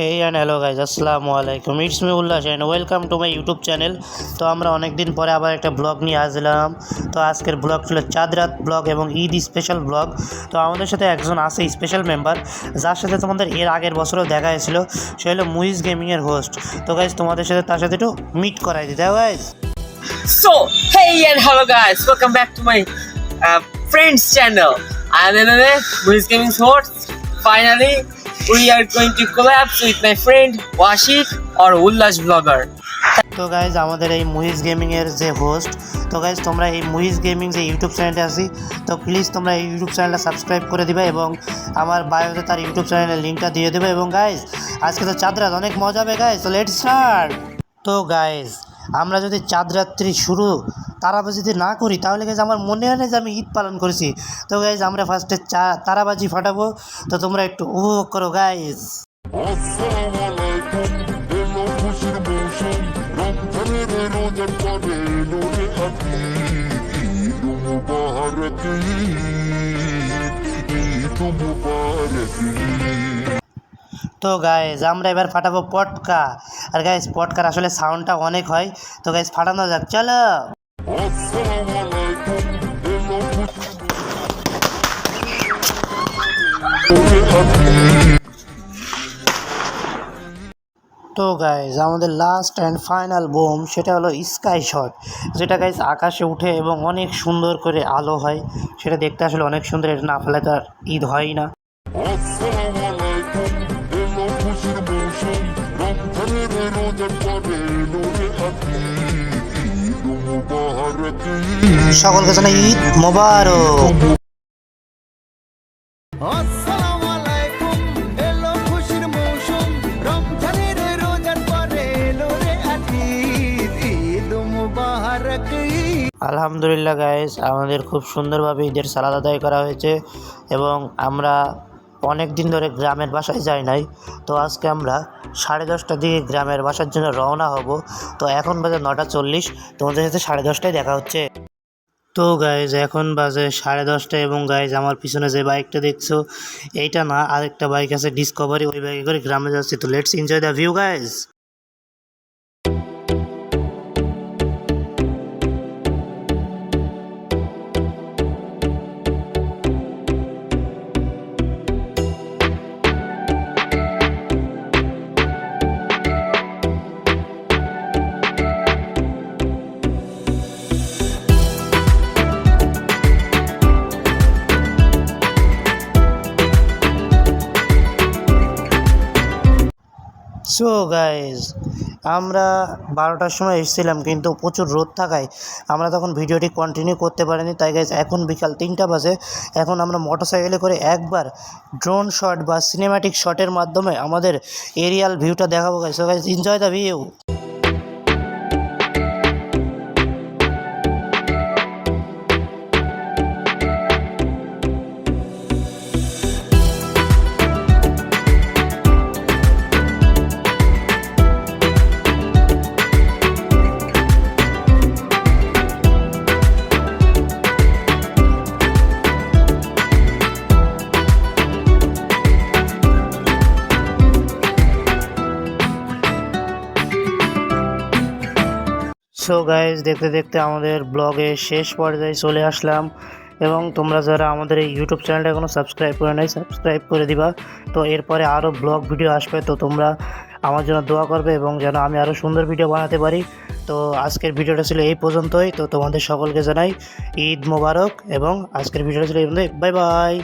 Hey and hello guys আসসালামু আলাইকুম it's me Ullash and welcome to my YouTube channel তো আমরা অনেক দিন পরে আবার একটা ব্লগ নিয়ে আসলাম। তো আজকের ব্লগ ছিল চাঁদ রাত ব্লগ এবং ঈদ স্পেশাল ব্লগ তো আমাদের সাথে একজন আছে স্পেশাল মেম্বার যার সাথে তোমাদের এর আগের বছরও দেখা হয়েছিল। সে হলো মুইজ গেমিংয়ের হোস্ট তো গাইজ তোমাদের সাথে তার সাথে একটু মিট করাই দিতে guys So, hey and hello guys, welcome back to my uh, friend's channel. I am MMA, Wiz Gaming's host. Finally, we are going to collapse with my friend Washik or Ullash Vlogger. তো guys আমাদের এই মুহিজ গেমিংয়ের যে host তো guys তোমরা এই মুহিজ gaming যে YouTube চ্যানেলটা আছি, তো প্লিজ তোমরা এই ইউটিউব চ্যানেলটা সাবস্ক্রাইব করে দিবে এবং আমার বায়োতে তার ইউটিউব চ্যানেলের লিঙ্কটা দিয়ে দেবে এবং গাইজ আজকে তো চাঁদ রাত অনেক মজা হবে গাইজ তো লেট স্টার্ট তো গাইজ আমরা যদি চাঁদ রাত্রি শুরু তারাবাজি যদি না করি, তাহলে গাইজ আমার মনে হয় না যে আমি ঈদ পালন করেছি। তো গাইজ আমরা ফার্স্টে চা, তারাবাজি ফাটাবো। তো তোমরা একটু উপভোগ করো গাইজ তো গাইজ আমরা এবার ফাটাবো পটকা। আর গাইজ পটকার আসলে সাউন্ডটা অনেক হয়। তো গাইজ ফাটানো যাক, চলো। তো গাইজ আমাদের লাস্ট অ্যান্ড ফাইনাল বোম, সেটা হলো স্কাই শট যেটা গাইজ আকাশে উঠে এবং অনেক সুন্দর করে আলো হয়। সেটা দেখতে আসলে অনেক সুন্দর, এটা না ফেলে তো আর ঈদ হয় না। সকলকে জানাই ঈদ মোবারক। আলহামদুলিল্লাহ গাইজ আমাদের খুব সুন্দরভাবে ঈদের সালাদ আদায় করা হয়েছে এবং আমরা অনেক দিন ধরে গ্রামের বাসায় যাই নাই। তো আজকে আমরা সাড়ে দশটার দিকে গ্রামের বাসার জন্য রওনা হব। তো এখন বাজে নটা চল্লিশ, তোমাদের সাথে সাড়ে দশটায় দেখা হচ্ছে। তো গাইজ এখন বাজে সাড়ে দশটা এবং গাইজ আমার পিছনে যে বাইকটা দেখছ, এইটা না, আরেকটা বাইক আছে ডিসকভারি ওই বাইকে করে গ্রামে যাচ্ছি। তো let's enjoy the view guys so guys আমরা বারোটার সময় এসেছিলাম, কিন্তু প্রচুর রোদ থাকায় আমরা তখন ভিডিওটি কন্টিনিউ করতে পারিনি। তাই গাইজ এখন বিকাল তিনটা বাজে। এখন আমরা মোটরসাইকেলে করে একবার ড্রোন শট বা সিনেম্যাটিক শটের মাধ্যমে আমাদের এরিয়াল ভিউটা দেখাবো guys so guys enjoy the view so guys দেখতে দেখতে আমাদের ব্লগের শেষ পর্যায়ে চলে আসলাম। এবং তোমরা যারা আমাদের এই ইউটিউব চ্যানেলটা এখনও সাবস্ক্রাইব করে নাই সাবস্ক্রাইব করে দিবা। তো এরপরে আরও ব্লগ ভিডিও আসবে, তো তোমরা আমার জন্য দোয়া করবে এবং যেন আমি আরও সুন্দর ভিডিও বানাতে পারি। তো আজকের ভিডিওটা ছিল এই পর্যন্তই। তো তোমাদের সকলকে জানাই ঈদ মোবারক এবং আজকের ভিডিওটা ছিল এই বাই বাই